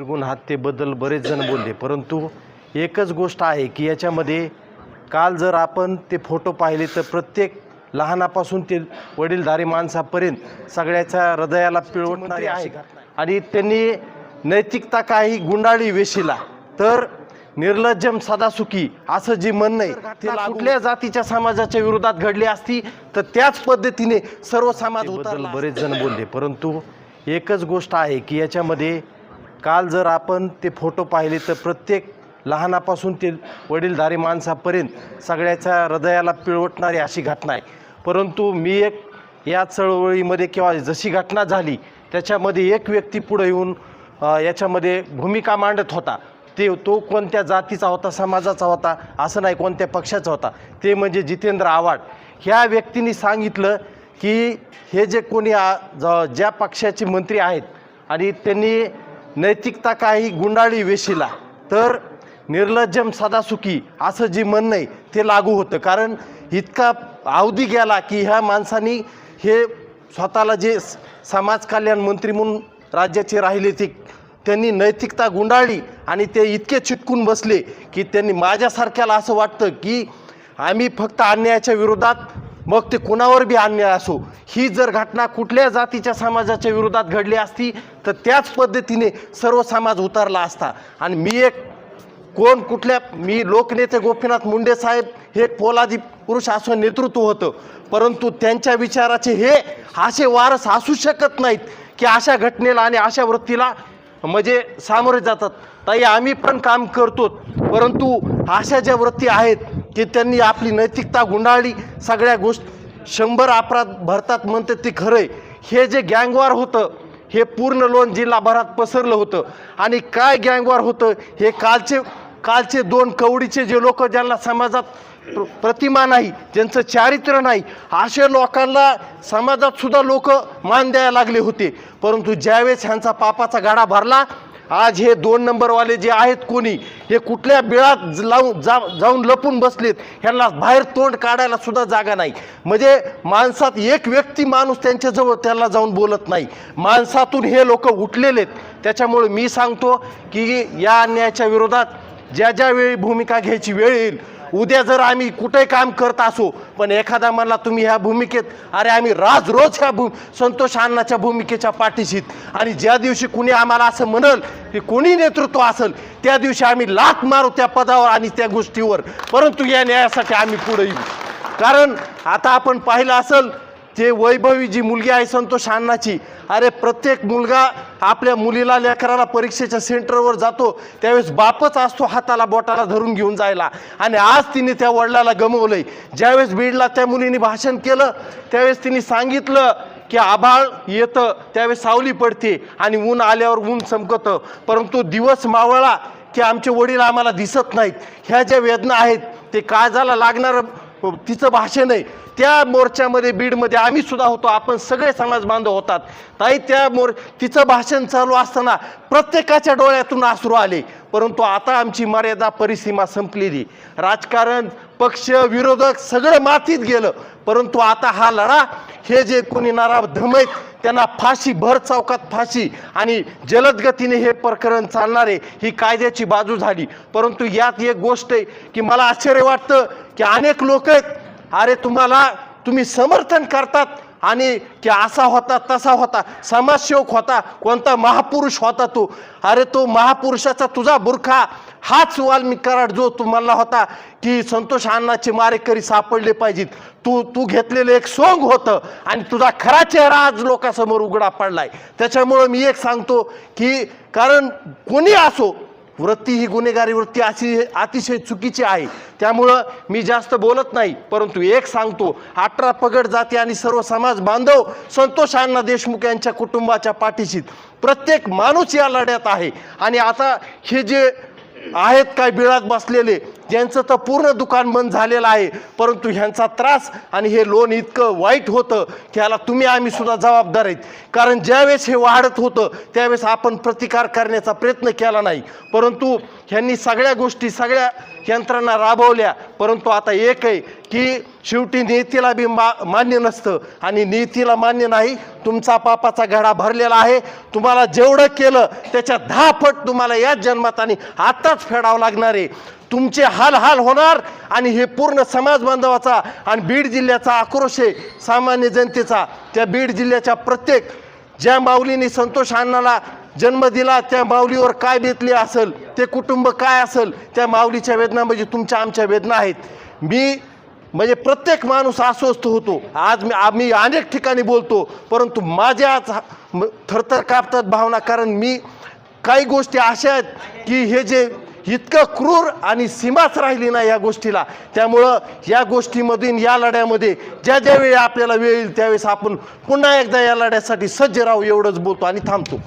निर्गुण हत्येबद्दल बरेच जण बोलले. परंतु एकच गोष्ट आहे की याच्यामध्ये काल जर आपण ते फोटो पाहिले तर प्रत्येक लहानापासून ते वडीलधारी माणसापर्यंत सगळ्याच्या हृदयाला पिळवणारी आहे आणि त्यांनी नैतिकता काही गुंडाळी वेशीला. तर निर्लज्जम सदासुखी असं जे म्हणणं आहे ते कुठल्या जातीच्या समाजाच्या विरोधात घडली असती तर त्याच पद्धतीने सर्व समाजबद्दल बरेच जण बोलले. परंतु एकच गोष्ट आहे की याच्यामध्ये काल जर आपण ते फोटो पाहिले तर प्रत्येक लहानापासून ते वडीलधारी माणसापर्यंत सगळ्याच्या हृदयाला पिळवटणारी अशी घटना आहे. परंतु मी एक या चळवळीमध्ये किंवा जशी घटना झाली त्याच्यामध्ये एक व्यक्ती पुढे येऊन याच्यामध्ये भूमिका मांडत होता. ते तो कोणत्या जातीचा होता समाजाचा होता असं नाही कोणत्या पक्षाचा होता. ते म्हणजे जितेंद्र आव्हाड. ह्या व्यक्तीने सांगितलं की हे जे कोणी ज- ज्या पक्षाचे मंत्री आहेत आणि त्यांनी नैतिकता काही गुंडाळी वेशीला. तर निर्लज्जम सदासुखी असं जे म्हणणं आहे ते लागू होतं. कारण इतका अवधी गेला की ह्या माणसांनी हे स्वतःला जे समाज कल्याण मंत्री म्हणून राज्याचे राहिले ते त्यांनी नैतिकता गुंडाळली आणि ते इतके चिटकून बसले की त्यांनी माझ्यासारख्याला असं वाटतं की आम्ही फक्त अन्यायाच्या विरोधात मग ते कुणावर बी अन्याय असो ही जर घटना कुठल्या जातीच्या समाजाच्या विरोधात घडली असती तर त्याच पद्धतीने सर्व समाज उतरला असता. आणि मी एक कोण कुठल्या मी लोकनेते गोपीनाथ मुंडे साहेब हे एक पोलादी पुरुष असं नेतृत्व होतं. परंतु त्यांच्या विचाराचे हे असे वारस असू शकत नाहीत की अशा घटनेला आणि अशा वृत्तीला म्हणजे सामोरे जातात. ताई आम्ही पण काम करतो परंतु अशा ज्या वृत्ती आहेत की त्यांनी आपली नैतिकता गुंडाळली. सगळ्या गोष्ट शंभर अपराध भरतात म्हणते ते खरं आहे. हे जे गँगवार होतं हे पूर्ण लोन जिल्हाभरात पसरलं होतं. आणि काय गँगवार होतं हे कालचे कालचे दोन कवडीचे जे लोक ज्यांना समाजात प्र प्रतिमा नाही ज्यांचं चारित्र्य नाही अशा लोकांना समाजात सुद्धा लोक मान द्यायला लागले होते. परंतु ज्यावेळेस ह्यांचा पापाचा गाडा भरला आज हे दोन नंबरवाले जे आहेत कोणी हे कुठल्या बिळात लावून जा जाऊन लपून बसलेत ह्यांना बाहेर तोंड काढायला सुद्धा जागा नाही. म्हणजे माणसात एक व्यक्ती माणूस त्यांच्याजवळ त्याला जाऊन बोलत नाही. माणसातून हे लोक उठलेलेत त्याच्यामुळे मी सांगतो की या अन्यायाच्या विरोधात ज्या ज्या वेळी भूमिका घ्यायची वेळ येईल उद्या जर आम्ही कुठे काम करत असो पण एखादा म्हणला तुम्ही ह्या भूमिकेत अरे आम्ही राज रोज ह्या भू संतोष अण्णाच्या भूमिकेच्या पाठीशीत. आणि ज्या दिवशी कुणी आम्हाला असं म्हणल की कोणी नेतृत्व असेल त्या दिवशी आम्ही लात मारू त्या पदावर आणि त्या गोष्टीवर. परंतु या न्यायासाठी आम्ही पुढे येऊ. कारण आता आपण पाहिलं असेल ते वैभवी जी मुलगी आहे संतोष अण्णाची अरे प्रत्येक मुलगा आपल्या मुलीला लेकराला परीक्षेच्या सेंटरवर जातो त्यावेळेस बापच असतो हाताला बोटाला धरून घेऊन जायला. आणि आज तिने त्या वडिलाला गमवलंय. ज्यावेळेस बीडला त्या मुलीने भाषण केलं त्यावेळेस तिने सांगितलं की आभाळ येतं त्यावेळेस सावली पडते आणि ऊन आल्यावर ऊन चमकतं. परंतु दिवस मावळा की आमचे वडील आम्हाला दिसत नाहीत. ह्या ज्या वेदना आहेत ते काळजाला लागणारं तिचं भाषण आहे. त्या मोर्चामध्ये बीडमध्ये आम्ही सुद्धा होतो. आपण सगळे समाज बांधव होतात. ताई त्या मोर तिचं भाषण चालू असताना प्रत्येकाच्या डोळ्यातून आसरू आले. परंतु आता आमची मर्यादा परिसीमा संपलेली. राजकारण पक्ष विरोधक सगळं मातीत गेलं. परंतु आता हा लढा हे जे कोणी नारा धमैत त्यांना फाशी भर चौकात फाशी आणि जलद गतीने हे प्रकरण चालणारे ही कायद्याची बाजू झाली. परंतु यात एक गोष्ट आहे की मला आश्चर्य वाटतं की अनेक लोक आहेत अरे तुम्हाला तुम्ही समर्थन करतात आणि की असा होता तसा होता समाजसेवक होता कोणता महापुरुष होता तो. अरे तो महापुरुषाचा तुझा बुरखा हाच वाल्मिक कराड जो तुम्हाला होता की संतोष अण्णाचे मारेकरी सापडले पाहिजेत. तू तू घेतलेलं एक सोंग होतं आणि तुझा खरा चेहरा आज लोकांसमोर उघडा पडलाय. त्याच्यामुळं मी एक सांगतो की कारण कोणी असो वृत्ती ही गुन्हेगारी वृत्ती अशी अतिशय चुकीची आहे. त्यामुळं मी जास्त बोलत नाही परंतु एक सांगतो अठरा पगड जाती आणि सर्व समाज बांधव संतोष अण्णा देशमुख यांच्या कुटुंबाच्या पाठीशी प्रत्येक माणूस या लढ्यात आहे. आणि आता हे जे आहेत काय बिळात बसलेले. ज्यांचं तर पूर्ण दुकान बंद झालेलं आहे. परंतु ह्यांचा त्रास आणि हे लोन इतकं वाईट होतं की ह्याला तुम्ही आम्ही सुद्धा जबाबदार आहेत. कारण ज्यावेळेस हे वाढत होतं त्यावेळेस आपण प्रतिकार करण्याचा प्रयत्न केला नाही. परंतु ह्यांनी सगळ्या गोष्टी सगळ्या यंत्रणा राबवल्या परंतु आता एक आहे की शेवटी नीतीला बी मा मान्य नसतं. आणि नीतीला मान्य नाही तुमचा पापाचा घडा भरलेला आहे. तुम्हाला जेवढं केलं त्याच्या दहा पट तुम्हाला याच जन्मात आणि आत्ताच फेडावं लागणार आहे. तुमचे हाल हाल होणार आणि हे पूर्ण समाज बांधवाचा आणि बीड जिल्ह्याचा आक्रोश आहे सामान्य जनतेचा. त्या बीड जिल्ह्याच्या प्रत्येक ज्या माऊलीने संतोष अण्णाला जन्म दिला त्या माऊलीवर काय बेतली असेल ते कुटुंब काय असेल त्या माऊलीच्या वेदना म्हणजे तुमच्या आमच्या वेदना आहेत. मी म्हणजे प्रत्येक माणूस अस्वस्थ होतो. आज मी आम्ही अनेक ठिकाणी बोलतो परंतु माझ्या आज थरथर कापतात भावना कारण मी काही गोष्टी अशा आहेत की हे जे इतकं क्रूर आणि सीमाच राहिली ना या गोष्टीला. त्यामुळं या गोष्टीमधून या लढ्यामध्ये ज्या ज्या वेळी आपल्याला वेळ येईल त्यावेळेस आपण पुन्हा एकदा या लढ्यासाठी सज्ज राहू एवढंच बोलतो आणि थांबतो.